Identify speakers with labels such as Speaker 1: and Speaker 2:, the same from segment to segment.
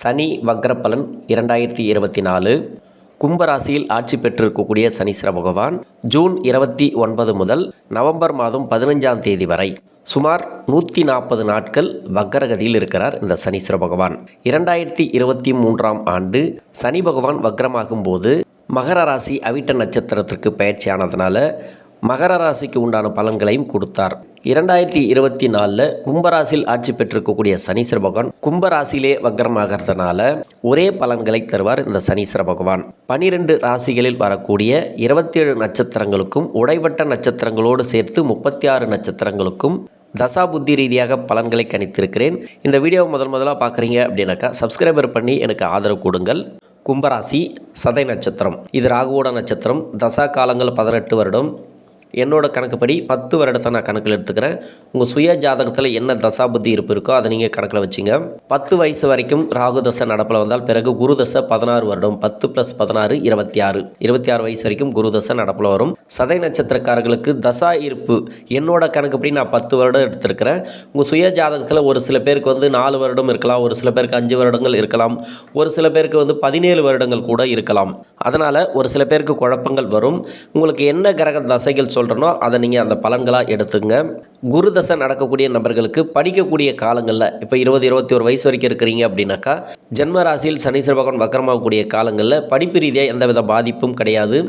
Speaker 1: சனி வக்ரப்பலன் இரண்டாயிரத்தி இருபத்தி நாலு. கும்பராசியில் ஆட்சி பெற்றிருக்கக்கூடிய சனீஸ்வர பகவான் ஜூன் இருபத்தி ஒன்பது முதல் நவம்பர் மாதம் பதினஞ்சாம் தேதி வரை சுமார் நூற்றி நாற்பது நாட்கள் வக்ரகதியில் இருக்கிறார் இந்த சனீஸ்வர பகவான். இரண்டாயிரத்தி இருபத்தி மூன்றாம் ஆண்டு சனி பகவான் வக்ரமாகும் போது மகர ராசி அவிட்ட நட்சத்திரத்திற்கு பயிற்சியானதுனால மகர ராசிக்கு உண்டான பலன்களையும் கொடுத்தார். இரண்டாயிரத்தி இருபத்தி நாலில் கும்பராசியில் ஆட்சி பெற்றிருக்கக்கூடிய சனீஸ்வர பகவான் கும்பராசியிலே வக்ரமாகிறதுனால ஒரே பலன்களை தருவார் இந்த சனீஸ்வர பகவான். பனிரெண்டு ராசிகளில் வரக்கூடிய இருபத்தேழு நட்சத்திரங்களுக்கும் உடைவட்ட நட்சத்திரங்களோடு சேர்த்து முப்பத்தி ஆறு நட்சத்திரங்களுக்கும் தசா புத்தி ரீதியாக பலன்களை கணித்திருக்கிறேன். இந்த வீடியோவை முதல் முதலாக பார்க்குறீங்க அப்படின்னாக்கா சப்ஸ்கிரைபர் பண்ணி எனக்கு ஆதரவு கொடுங்கள். கும்பராசி சதை நட்சத்திரம். இது ராகுவோட நட்சத்திரம். தசா காலங்கள் பதினெட்டு வருடம். என்னோடய கணக்குப்படி பத்து வருடத்தை நான் கணக்கில் எடுத்துக்கிறேன். உங்கள் சுய ஜாதகத்தில் என்ன தசாபுத்தி இருப்பு இருக்கோ அதை நீங்கள் கணக்கில் வச்சுங்க. பத்து வயசு வரைக்கும் ராகு தசை நடப்பில் வந்தால் பிறகு குரு தசை பதினாறு வருடம் பத்து ப்ளஸ் பதினாறு இருபத்தி ஆறு. இருபத்தி ஆறு வயசு வரைக்கும் குரு தசை நடப்பில் வரும். சதை நட்சத்திரக்காரர்களுக்கு தசா இருப்பு என்னோட கணக்குப்படி நான் பத்து வருடம் எடுத்திருக்கிறேன். உங்கள் சுய ஜாதகத்தில் ஒரு சில பேருக்கு வந்து நாலு வருடம் இருக்கலாம் ஒரு சில பேருக்கு அஞ்சு வருடங்கள் இருக்கலாம் ஒரு சில பேருக்கு வந்து பதினேழு வருடங்கள் கூட இருக்கலாம். அதனால் ஒரு சில பேருக்கு குழப்பங்கள் வரும். உங்களுக்கு என்ன கிரக தசைகள் சொல்கிறனோ அதை நீங்கள் அந்த பலன்களாக எடுத்துங்க. குரு தசை நடக்கக்கூடிய நபர்களுக்கு படிக்கக்கூடிய காலங்களில் இப்போ இருபது இருபத்தி ஒரு வயசு வரைக்கும் இருக்கிறீங்க அப்படின்னாக்கா ஜென்ம ராசியில் சனீஸ்வர பகவான் வக்கரமாகக்கூடிய காலங்களில் படிப்பு ரீதியாக எந்தவித பாதிப்பும் கிடையாது.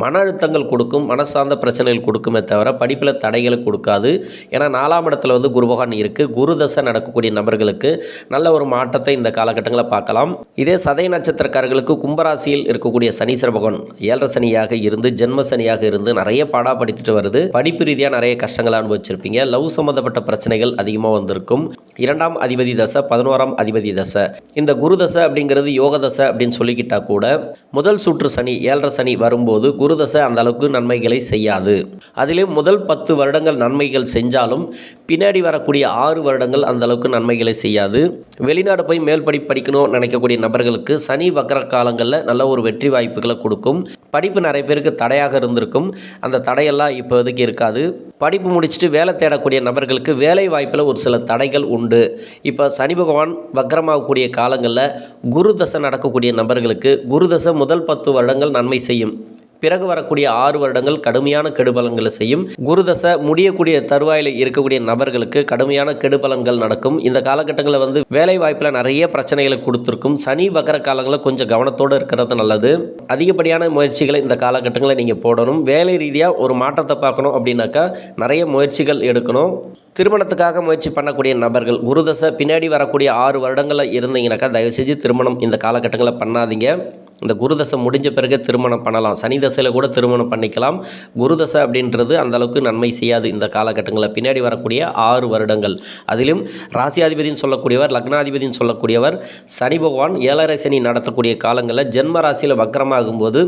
Speaker 1: மன அழுத்தங்கள் கொடுக்கும் மனசார்ந்த பிரச்சனைகள் கொடுக்குமே தவிர படிப்பில் தடைகளை கொடுக்காது. ஏன்னா நாலாம் இடத்துல வந்து குருபகவான் இருக்குது குரு தசை நடக்கக்கூடிய நபர்களுக்கு நல்ல ஒரு மாற்றத்தை இந்த காலகட்டங்களில் பார்க்கலாம். இதே சதய நட்சத்திரக்காரர்களுக்கு கும்பராசியில் இருக்கக்கூடிய சனீஸ்வர பகவான் ஏழரை சனியாக இருந்து ஜென்ம சனியாக இருந்து நிறைய பாடா படித்துட்டு வருது. படிப்பு ரீதியாக நிறைய கஷ்டங்களை அனுபவிச்சிருப்பீங்க. லவ் சம்மந்தப்பட்ட பிரச்சனைகள் அதிகமாக வந்திருக்கும். இரண்டாம் அதிபதி தசை பதினோராம் அதிபதி தசை. இந்த குரு தசை அப்படிங்கிறது யோக தசை அப்படின்னு சொல்லிக்கிட்டா கூட முதல் சுற்று சனி ஏழரை சனி வரும்போது குரு தசை அந்த அளவுக்கு நன்மைகளை செய்யாது. அதிலும் முதல் பத்து வருடங்கள் நன்மைகள் செஞ்சாலும் பின்னாடி வரக்கூடிய ஆறு வருடங்கள் அந்த அளவுக்கு நன்மைகளை செய்யாது. வெளிநாடு போய் மேல்படி படிக்கணும்னு படிக்கணும் நினைக்கக்கூடிய நபர்களுக்கு சனி வக்கர காலங்களில் நல்ல ஒரு வெற்றி வாய்ப்புகளை கொடுக்கும். படிப்பு நிறைய பேருக்கு தடையாக இருந்திருக்கும். அந்த தடையெல்லாம் இப்போதைக்கு இருக்காது. படிப்பு முடிச்சுட்டு வேலை தேடக்கூடிய நபர்களுக்கு வேலை வாய்ப்பில் ஒரு சில தடைகள் உண்டு. இப்போ சனி பகவான் வக்கரமாகக்கூடிய காலங்களில் குரு தசை நடக்கக்கூடிய நபர்களுக்கு குரு தசை முதல் பத்து வருடங்கள் நன்மை செய்யும். பிறகு வரக்கூடிய ஆறு வருடங்கள் கடுமையான கெடுபலன்களை செய்யும். குருதசை முடியக்கூடிய தருவாயில் இருக்கக்கூடிய நபர்களுக்கு கடுமையான கெடுபலன்கள் நடக்கும். இந்த காலகட்டங்களில் வந்து வேலை வாய்ப்பில் நிறைய பிரச்சனைகளை கொடுத்துருக்கும். சனி வக்கர காலங்களில் கொஞ்சம் கவனத்தோடு இருக்கிறது நல்லது. அதிகப்படியான முயற்சிகளை இந்த காலகட்டங்களில் நீங்கள் போடணும். வேலை ரீதியாக ஒரு மாற்றத்தை பார்க்கணும் அப்படின்னாக்கா நிறைய முயற்சிகள் எடுக்கணும். திருமணத்துக்காக முயற்சி பண்ணக்கூடிய நபர்கள் குருதசை பின்னாடி வரக்கூடிய ஆறு வருடங்களில் இருந்தீங்கன்னாக்கா தயவுசெய்து திருமணம் இந்த காலகட்டங்களில் பண்ணாதீங்க. இந்த குருதசை முடிஞ்ச பிறகு திருமணம் பண்ணலாம். சனி தசையில் கூட திருமணம் பண்ணிக்கலாம். குருதசை அப்படின்றது அந்தளவுக்கு நன்மை செய்யாது இந்த காலகட்டங்களில். பின்னாடி வரக்கூடிய ஆறு வருடங்கள். அதிலும் ராசியாதிபதினு சொல்லக்கூடியவர் லக்னாதிபதினு சொல்லக்கூடியவர் சனி பகவான் ஏழரை சனி நடத்தக்கூடிய காலங்களில் ஜென்ம ராசியில் வக்கரமாகும்போது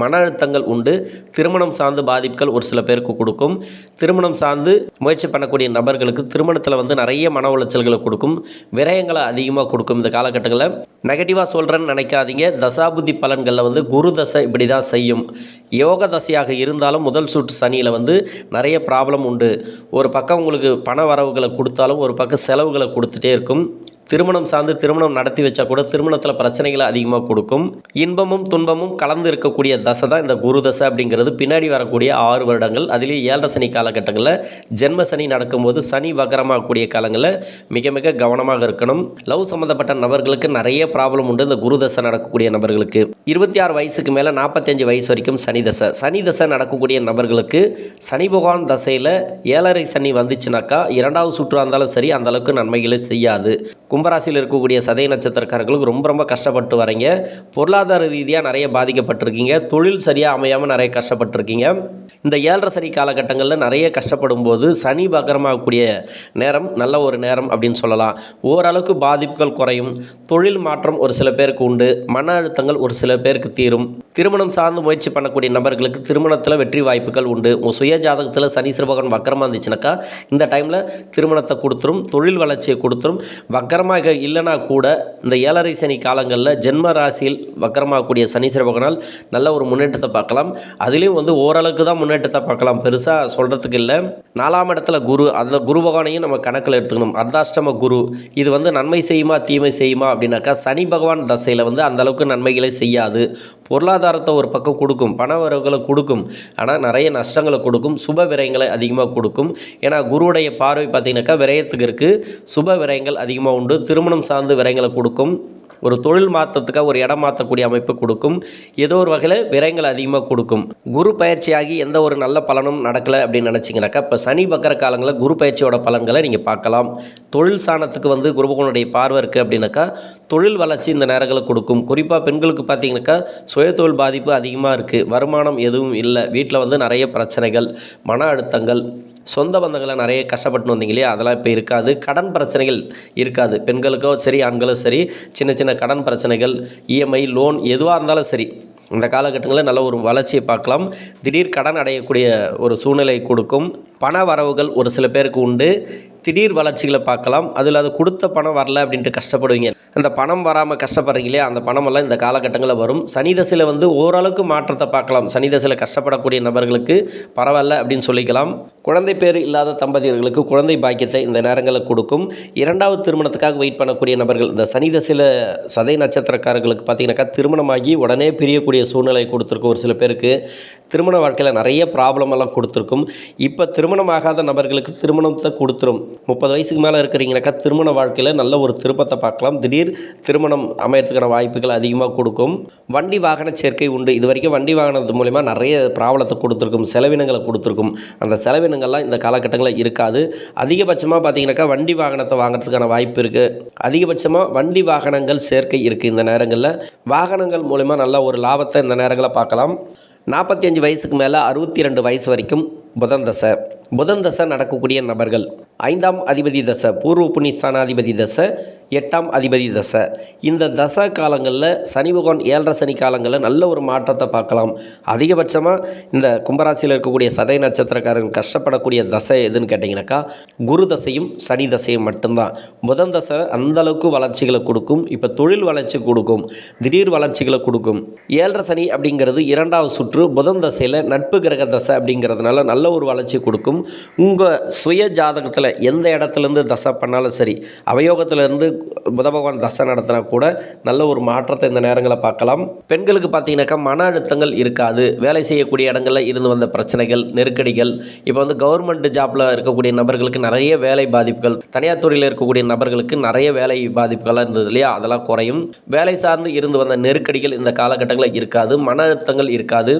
Speaker 1: மன அழுத்தங்கள் உண்டு. திருமணம் சார்ந்து பாதிப்புகள் ஒரு சில பேருக்கு கொடுக்கும். திருமணம் சார்ந்து முயற்சி பண்ணக்கூடிய நபர்களுக்கு திருமணத்தில் வந்து நிறைய மன உளைச்சல்களை கொடுக்கும். விரயங்களை அதிகமாக கொடுக்கும் இந்த காலகட்டங்களில். நெகட்டிவாக சொல்கிறேன்னு நினைக்காதீங்க. தசாபுதி பலன்களில் வந்து குரு தசை இப்படி தான் செய்யும். யோக தசையாக இருந்தாலும் முதல் சுற்று சனியில் வந்து நிறைய ப்ராப்ளம் உண்டு. ஒரு பக்கம் உங்களுக்கு பண வரவுகளை கொடுத்தாலும் ஒரு பக்கம் செலவுகளை கொடுத்துட்டே இருக்கும். திருமணம் சார்ந்து திருமணம் நடத்தி வச்சா கூட திருமணத்தில் பிரச்சனைகளை அதிகமாக கொடுக்கும். இன்பமும் துன்பமும் கலந்து இருக்கக்கூடிய தசை தான் இந்த குரு தசை அப்படிங்கிறது. பின்னாடி வரக்கூடிய ஆறு வருடங்கள் அதிலேயே ஏழரை சனி காலகட்டங்களில் ஜென்ம சனி நடக்கும்போது சனி வக்கரமாகக்கூடிய காலங்களில் மிக மிக கவனமாக இருக்கணும். லவ் சம்மந்தப்பட்ட நபர்களுக்கு நிறைய ப்ராப்ளம் உண்டு. இந்த குரு தசை நடக்கக்கூடிய நபர்களுக்கு இருபத்தி ஆறு வயசுக்கு மேலே நாற்பத்தஞ்சு வயசு வரைக்கும் சனி தசை. சனி தசை நடக்கக்கூடிய நபர்களுக்கு சனி பகவான் தசையில் ஏழரை சனி வந்துச்சுனாக்கா இரண்டாவது சுற்று இருந்தாலும் சரி அந்தளவுக்கு நன்மைகளை செய்யாது. கும்பராசியில் இருக்கக்கூடிய சதய நட்சத்திரக்காரர்களுக்கு ரொம்ப ரொம்ப கஷ்டப்பட்டு வரீங்க. பொருளாதார ரீதியாக நிறைய பாதிக்கப்பட்டிருக்கீங்க. தொழில் சரியாக அமையாமல் நிறைய கஷ்டப்பட்டிருக்கீங்க. இந்த ஏழரை சனி காலகட்டங்களில் நிறைய கஷ்டப்படும் போது சனி பகரமாகக்கூடிய நேரம் நல்ல ஒரு நேரம் அப்படின்னு சொல்லலாம். ஓரளவுக்கு பாதிப்புகள் குறையும். தொழில் மாற்றம் ஒரு சில பேருக்கு உண்டு. மன அழுத்தங்கள் ஒரு சில பேருக்கு தீரும். திருமணம் சார்ந்து முயற்சி பண்ணக்கூடிய நபர்களுக்கு திருமணத்தில் வெற்றி வாய்ப்புகள் உண்டு. உங்கள் சுய ஜாதகத்தில் சனி சிறுபகன் வக்கரமாக இருந்துச்சுனாக்கா இந்த டைமில் திருமணத்தை கொடுத்துரும். தொழில் வளர்ச்சியை கொடுத்துரும். வக்கர வக்கரமாக இல்லைனா கூட இந்த ஏழரை சனி காலங்களில் ஜென்ம ராசியில் வக்கரமாகக்கூடிய சனீஸ்வர பகவானால் நல்ல ஒரு முன்னேற்றத்தை பார்க்கலாம். அதுலேயும் வந்து ஓரளவுக்கு தான் முன்னேற்றத்தை பார்க்கலாம். பெருசாக சொல்கிறதுக்கு இல்லை. நாலாம் இடத்துல குரு அந்த குரு பகவானையும் நம்ம கணக்கில் எடுத்துக்கணும். அர்த்தாஷ்டம குரு. இது வந்து நன்மை செய்யுமா தீமை செய்யுமா அப்படின்னாக்கா சனி பகவான் தசையில் வந்து அந்தளவுக்கு நன்மைகளை செய்யாது. பொருளாதாரத்தை ஒரு பக்கம் கொடுக்கும் பண வரவுகளை கொடுக்கும். ஆனால் நிறைய நஷ்டங்களை கொடுக்கும் சுப விரயங்களை அதிகமாக கொடுக்கும். ஏன்னா குருவுடைய பார்வை பார்த்தீங்கன்னாக்கா விரயத்துக்கு இருக்குது சுப விரயங்கள் அதிகமாக உண்டு. திருமணம் சார்ந்து விரயங்களை கொடுக்கும். ஒரு தொழில் மாற்றத்துக்காக ஒரு இடம் மாற்றக்கூடிய அமைப்பு கொடுக்கும். ஏதோ ஒரு வகையில் விரயங்கள் அதிகமாக கொடுக்கும். குரு பயிற்சியாகி எந்த ஒரு நல்ல பலனும் நடக்கலை அப்படின்னு நினச்சிங்கனாக்கா இப்போ சனி பக்கர காலங்களில் குரு பயிற்சியோட பலன்களை நீங்கள் பார்க்கலாம். தொழில் சாணத்துக்கு வந்து குருபகனுடைய பார்வை இருக்குது அப்படின்னாக்கா தொழில் வளர்ச்சி இந்த நேரங்களில் கொடுக்கும். குறிப்பாக பெண்களுக்கு பார்த்தீங்கன்னாக்கா சுயதொழில் பாதிப்பு அதிகமாக இருக்குது வருமானம் எதுவும் இல்லை. வீட்டில் வந்து நிறைய பிரச்சனைகள் மன அழுத்தங்கள் சொந்த பந்தங்களை நிறைய கஷ்டப்பட்டு வந்தீங்க இல்லையா? அதெல்லாம் இப்போ இருக்காது. கடன் பிரச்சனைகள் இருக்காது. பெண்களுக்கோ சரி ஆண்களும் சரி சின்ன சின்ன கடன் பிரச்சனைகள் இஎம்ஐ லோன் எதுவாக இருந்தாலும் சரி இந்த காலகட்டங்களில் நல்ல ஒரு வளர்ச்சியை பார்க்கலாம். திடீர் கடன் அடையக்கூடிய ஒரு சூழ்நிலை கொடுக்கும். பண வரவுகள் ஒரு சில பேருக்கு உண்டு. திடீர் வளர்ச்சிகளை பார்க்கலாம். அதில் அது கொடுத்த பணம் வரல அப்படின்ட்டு கஷ்டப்படுவீங்க. அந்த பணம் வராமல் கஷ்டப்படுறீங்களே அந்த பணமெல்லாம் இந்த காலகட்டங்களில் வரும். சனி தசையில் வந்து ஓரளவுக்கு மாற்றத்தை பார்க்கலாம். சனி தசையில் கஷ்டப்படக்கூடிய நபர்களுக்கு பரவாயில்ல அப்படின்னு சொல்லிக்கலாம். குழந்தை பேர் இல்லாத தம்பதியர்களுக்கு குழந்தை பாக்கியத்தை இந்த நேரங்களில் கொடுக்கும். இரண்டாவது திருமணத்துக்காக வெயிட் பண்ணக்கூடிய நபர்கள் இந்த சனி தசையில் சதை நட்சத்திரக்காரர்களுக்கு பார்த்தீங்கன்னாக்கா திருமணமாகி உடனே பிரியக்கூடிய சூழ்நிலை கொடுத்துருக்கும் ஒரு சில பேருக்கு. திருமண வாழ்க்கையில் நிறைய ப்ராப்ளம் எல்லாம் கொடுத்துருக்கும். இப்போ திருமணமாகாத நபர்களுக்கு திருமணத்தை கொடுத்துரும். முப்பது வயசுக்கு மேலே இருக்கிறீங்கனாக்கா திருமண வாழ்க்கையில் நல்ல ஒரு திருப்பத்தை பார்க்கலாம். திடீர் திருமணம் அமையறதுக்கான வாய்ப்புகள் அதிகமாக கொடுக்கும். வண்டி வாகன சேர்க்கை உண்டு. இது வரைக்கும் வண்டி வாகனத்து மூலிமா நிறைய பிராபலத்தை கொடுத்துருக்கும். செலவினங்களை கொடுத்துருக்கும். அந்த செலவினங்கள்லாம் இந்த காலகட்டங்களில் இருக்காது. அதிகபட்சமாக பார்த்தீங்கன்னாக்கா வண்டி வாகனத்தை வாங்குறதுக்கான வாய்ப்பு இருக்குது அதிகபட்சமாக வண்டி வாகனங்கள் சேர்க்கை இருக்குது இந்த நேரங்களில். வாகனங்கள் மூலிமா நல்ல ஒரு லாபத்தை இந்த நேரங்களில் பார்க்கலாம். நாற்பத்தி அஞ்சு வயசுக்கு மேலே அறுபத்தி ரெண்டு வயசு வரைக்கும் புதன் தசை. புதன் தசை நடக்கக்கூடிய நபர்கள். ஐந்தாம் அதிபதி தசை பூர்வ புண்ணியஸ்தானாதிபதி தசை எட்டாம் அதிபதி தசை. இந்த தசை காலங்களில் சனி பகவான் ஏழரை சனி காலங்களில் நல்ல ஒரு மாற்றத்தை பார்க்கலாம். அதிகபட்சமாக இந்த கும்பராசியில் இருக்கக்கூடிய சதை நட்சத்திரக்காரர்கள் கஷ்டப்படக்கூடிய தசை எதுன்னு கேட்டிங்கனாக்கா குரு தசையும் சனி தசையும் மட்டும்தான். புதன் தசை அந்த அளவுக்கு வளர்ச்சிகளை கொடுக்கும். இப்போ தொழில் வளர்ச்சி கொடுக்கும். திடீர் வளர்ச்சிகளை கொடுக்கும். ஏழரை சனி அப்படிங்கிறது இரண்டாவது சுற்று. புதன் தசையில் நட்பு கிரக தசை அப்படிங்கிறதுனால நல்ல ஒரு வளர்ச்சி கொடுக்கும். உங்கள் சுய ஜாதகத்தில் எந்த இடத்துலேருந்து தசை பண்ணாலும் சரி அவயோகத்திலேருந்து புத பகவான் தசை நடத்தினா கூட நல்ல ஒரு மாற்றத்தை இந்த நேரங்களை பார்க்கலாம். பெண்களுக்கு பார்த்தீங்கன்னாக்கா மன அழுத்தங்கள் இருக்காது. வேலை செய்யக்கூடிய இடங்களில் இருந்து வந்த பிரச்சனைகள் நெருக்கடிகள். இப்போ வந்து கவர்மெண்ட் ஜாப்பில் இருக்கக்கூடிய நபர்களுக்கு நிறைய வேலை பாதிப்புகள் தனியார் துறையில் இருக்கக்கூடிய நபர்களுக்கு நிறைய வேலை பாதிப்புகள்லாம் இருந்தது இல்லையா? அதெல்லாம் குறையும். வேலை சார்ந்து இருந்து வந்த நெருக்கடிகள் இந்த காலகட்டங்களில் இருக்காது. மன அழுத்தங்கள் இருக்காது.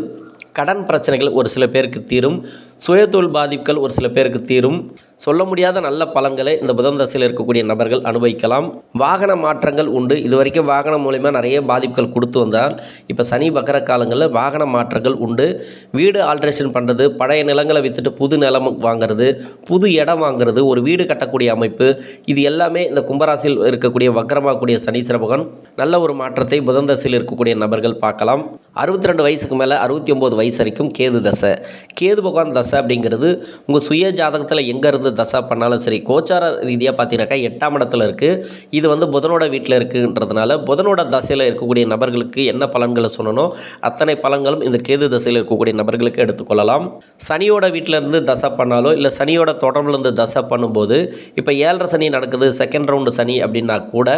Speaker 1: கடன் பிரச்சனைகள் ஒரு சில பேருக்கு தீரும். சுயதொழில் பாதிப்புகள் ஒரு சில பேருக்கு தீரும். சொல்ல முடியாத நல்ல பலன்களை இந்த புதன் தசையில் இருக்கக்கூடிய நபர்கள் அனுபவிக்கலாம். வாகன மாற்றங்கள் உண்டு. இது வரைக்கும் வாகனம் மூலிமா நிறைய பாதிப்புகள் கொடுத்து வந்தால் இப்போ சனி பக்கர காலங்களில் வாகன மாற்றங்கள் உண்டு. வீடு ஆல்ட்ரேஷன் பண்ணுறது பழைய நிலங்களை விற்றுட்டு புது நிலம் வாங்குறது புது இடம் வாங்குறது ஒரு வீடு கட்டக்கூடிய அமைப்பு. இது எல்லாமே இந்த கும்பராசியில் இருக்கக்கூடிய வக்கரமாகக்கூடிய சனீஸ்வர பகவான். நல்ல ஒரு மாற்றத்தை புதன் தசையில் இருக்கக்கூடிய நபர்கள் பார்க்கலாம். அறுபத்தி ரெண்டு வயசுக்கு மேலே அறுபத்தி ஒம்பது வயசு வரைக்கும் கேது தசை. கேது பகவான் தசை தசை அப்படிங்கிறது உங்கள் சுய ஜாதகத்தில் எங்கேருந்து தசை பண்ணாலும் சரி கோச்சார ரீதியாக பார்த்தீங்கன்னாக்கா எட்டாம் இடத்துல இருக்குது இது வந்து புதனோட வீட்டில் இருக்குன்றதுனால புதனோட தசையில் இருக்கக்கூடிய நபர்களுக்கு என்ன பலன்களை சொல்லணும்? அத்தனை பலன்களும் இந்த கேது தசையில் இருக்கக்கூடிய நபர்களுக்கு எடுத்துக்கொள்ளலாம் சனியோட வீட்டில் இருந்து தசை பண்ணாலோ இல்லை சனியோட தொடர்புலேருந்து தசை பண்ணும்போது இப்போ ஏழரை சனி நடக்குது செகண்ட் ரவுண்டு சனி அப்படின்னா கூட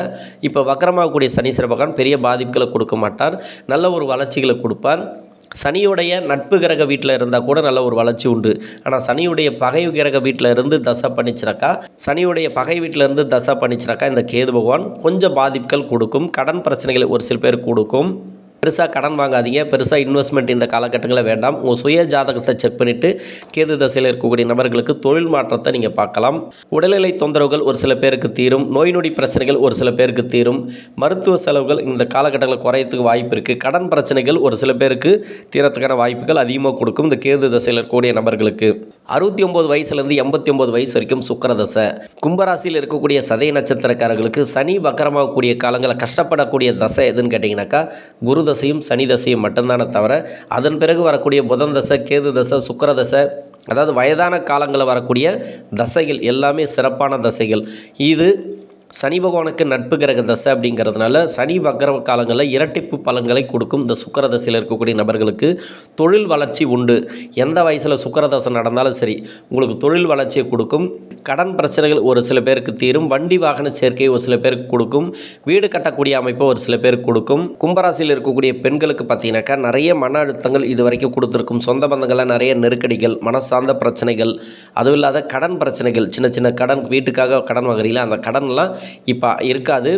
Speaker 1: இப்போ வக்கரமாகக்கூடிய சனீஸ்வர பகவான் பெரிய பாதிப்புகளை கொடுக்க மாட்டார். நல்ல ஒரு வளர்ச்சிகளை கொடுப்பார். சனியுடைய நட்பு கிரக வீட்டில் இருந்தால் கூட நல்ல ஒரு வளர்ச்சி உண்டு. ஆனால் சனியுடைய பகை கிரக வீட்டில் இருந்து தசை பண்ணிச்சினாக்கா சனியுடைய பகை வீட்டில் இருந்து தசை பண்ணிச்சினாக்கா இந்த கேது பகவான் கொஞ்சம் பாதிப்புகள் கொடுக்கும் கடன் பிரச்சனைகளை ஒரு சில பேர் கொடுக்கும். பெருசாக கடன் வாங்காதீங்க. பெருசாக இன்வெஸ்ட்மெண்ட் இந்த காலகட்டங்களில் வேண்டாம். உங்கள் சுய ஜாதகத்தை செக் பண்ணிவிட்டு கேது தசையில் இருக்கக்கூடிய நபர்களுக்கு தொழில் மாற்றத்தை நீங்கள் பார்க்கலாம். உடல்நிலை தொந்தரவுகள் ஒரு சில பேருக்கு தீரும். நோய் நொடி பிரச்சனைகள் ஒரு சில பேருக்கு தீரும். மருத்துவ செலவுகள் இந்த காலகட்டங்களில் குறையத்துக்கு வாய்ப்பு இருக்குது கடன் பிரச்சனைகள் ஒரு சில பேருக்கு தீரத்துக்கான வாய்ப்புகள் அதிகமாக கொடுக்கும். இந்த கேது தசையில் இருக்கக்கூடிய நபர்களுக்கு. அறுபத்தி ஒம்பது வயசுலேருந்து எண்பத்தி ஒம்பது வயசு வரைக்கும் சுக்கர தசை. கும்பராசியில் இருக்கக்கூடிய சதய நட்சத்திரக்காரர்களுக்கு சனி வக்கரமாகக்கூடிய காலங்களில் கஷ்டப்படக்கூடிய தசை எதுன்னு கேட்டிங்கனாக்கா குரு தசையும் சனி தசையும் மட்டும்தானே தவிர அதன் பிறகு வரக்கூடிய புதன் தசை கேது தசை சுக்கர தசை அதாவது வயதான காலங்களில் வரக்கூடிய தசைகள் எல்லாமே சிறப்பான தசைகள். இது சனி பகவானுக்கு நட்பு கிரக தசை அப்படிங்கிறதுனால சனி வக்கர காலங்களில் இரட்டிப்பு பலன்களை கொடுக்கும். இந்த சுக்கர தசையில் இருக்கக்கூடிய நபர்களுக்கு தொழில் வளர்ச்சி உண்டு. எந்த வயசில் சுக்கர தசை நடந்தாலும் சரி உங்களுக்கு தொழில் வளர்ச்சியை கொடுக்கும். கடன் பிரச்சனைகள் ஒரு சில பேருக்கு தீரும். வண்டி வாகன சேர்க்கையை ஒரு சில பேருக்கு கொடுக்கும். வீடு கட்டக்கூடிய அமைப்பை ஒரு சில பேருக்கு கொடுக்கும். கும்பராசியில் இருக்கக்கூடிய பெண்களுக்கு பார்த்தீங்கன்னாக்கா நிறைய மன அழுத்தங்கள் இது வரைக்கும் கொடுத்துருக்கும். சொந்த பந்தங்களில் நிறைய நெருக்கடிகள் மனசார்ந்த பிரச்சனைகள் அதுவும் இல்லாத கடன் பிரச்சனைகள் சின்ன சின்ன கடன் வீட்டுக்காக கடன் வாங்குறீங்களா அந்த கடன்லாம் இப்போ இருக்காது.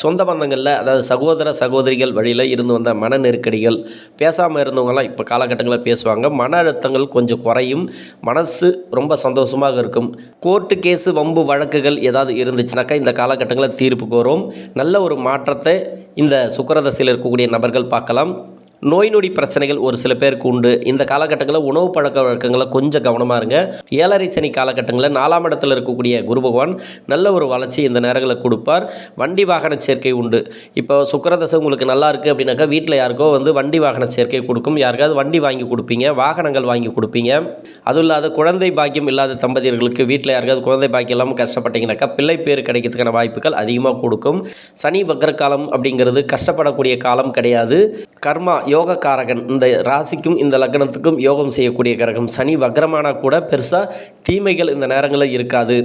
Speaker 1: சொந்த பந்தங்களில் அதாவது சகோதர சகோதரிகள் வழியில் இருந்து வந்த மன நெருக்கடிகள் பேசாமல் இருந்தவங்கலாம் இப்போ காலகட்டங்களில் பேசுவாங்க. மன அழுத்தங்கள் கொஞ்சம் குறையும். மனசு ரொம்ப சந்தோஷமாக இருக்கும். கோர்ட்டு கேஸு வம்பு வழக்குகள் ஏதாவது இருந்துச்சுனாக்கா இந்த காலகட்டங்களில் தீர்ப்புக்கு வரும் நல்ல ஒரு மாற்றத்தை இந்த சுக்கரதசையில் இருக்கக்கூடிய நபர்கள் பார்க்கலாம். நோய் நொடி பிரச்சனைகள் ஒரு சில பேருக்கு உண்டு. இந்த காலகட்டங்களில் உணவு பழக்க வழக்கங்களை கொஞ்சம் கவனமாக இருங்க. ஏழரை சனி காலகட்டங்களில் நாலாம் இடத்துல இருக்கக்கூடிய குரு பகவான் நல்ல ஒரு வளர்ச்சி இந்த நேரங்களில் கொடுப்பார். வண்டி வாகன சேர்க்கை உண்டு. இப்போ சுக்கரதசை உங்களுக்கு நல்லா இருக்குது அப்படின்னாக்கா வீட்டில் யாருக்கோ வந்து வண்டி வாகன சேர்க்கை கொடுக்கும். யாருக்காவது வண்டி வாங்கி கொடுப்பீங்க வாகனங்கள் வாங்கி கொடுப்பீங்க. அதுவும் இல்லாத குழந்தை பாக்கியம் இல்லாத தம்பதியர்களுக்கு வீட்டில் யாருக்காவது குழந்தை பாக்கியம் இல்லாமல் கஷ்டப்பட்டீங்கன்னாக்கா பிள்ளை பேர் கிடைக்கிறதுக்கான வாய்ப்புகள் அதிகமாக கொடுக்கும். சனி வக்கர காலம் அப்படிங்கிறது கஷ்டப்படக்கூடிய காலம் கிடையாது. கர்மா யோகக்காரகன். இந்த ராசிக்கும் இந்த லக்னத்துக்கும் யோகம் செய்யக்கூடிய கிரகம் சனி வக்ரமானா கூட பெருசாக தீமைகள் இந்த நேரங்களில் இருக்காது.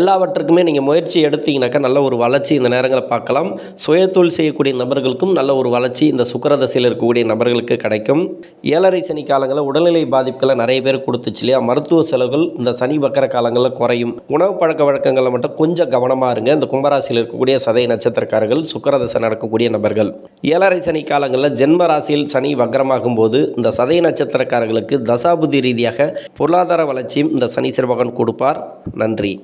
Speaker 1: எல்லாவற்றுக்குமே நீங்கள் முயற்சி எடுத்தீங்கன்னாக்கா நல்ல ஒரு வளர்ச்சி இந்த நேரங்களை பார்க்கலாம். சுயத்தொழில் செய்யக்கூடிய நபர்களுக்கும் நல்ல ஒரு வளர்ச்சி இந்த சுக்கரதசையில் இருக்கக்கூடிய நபர்களுக்கு கிடைக்கும். ஏழரை சனி காலங்களில் உடல்நிலை பாதிப்புகளை நிறைய பேர் கொடுத்துச்சு இல்லையா? மருத்துவ செலவுகள் இந்த சனி வக்கர காலங்களில் குறையும். உணவு பழக்க வழக்கங்களில் மட்டும் கொஞ்சம் கவனமாக இருங்க. இந்த கும்பராசியில் இருக்கக்கூடிய சதய நட்சத்திரக்காரர்கள் சுக்கரதசை நடக்கக்கூடிய நபர்கள். ஏழரை சனி காலங்களில் ஜென்ம ராசியில் சனி வக்ரமாகும் போது இந்த சதய நட்சத்திரக்காரர்களுக்கு தசாபுதி ரீதியாக பொருளாதார வளர்ச்சியும் இந்த சனீஸ்வர பகவான் கொடுப்பார். நன்றி.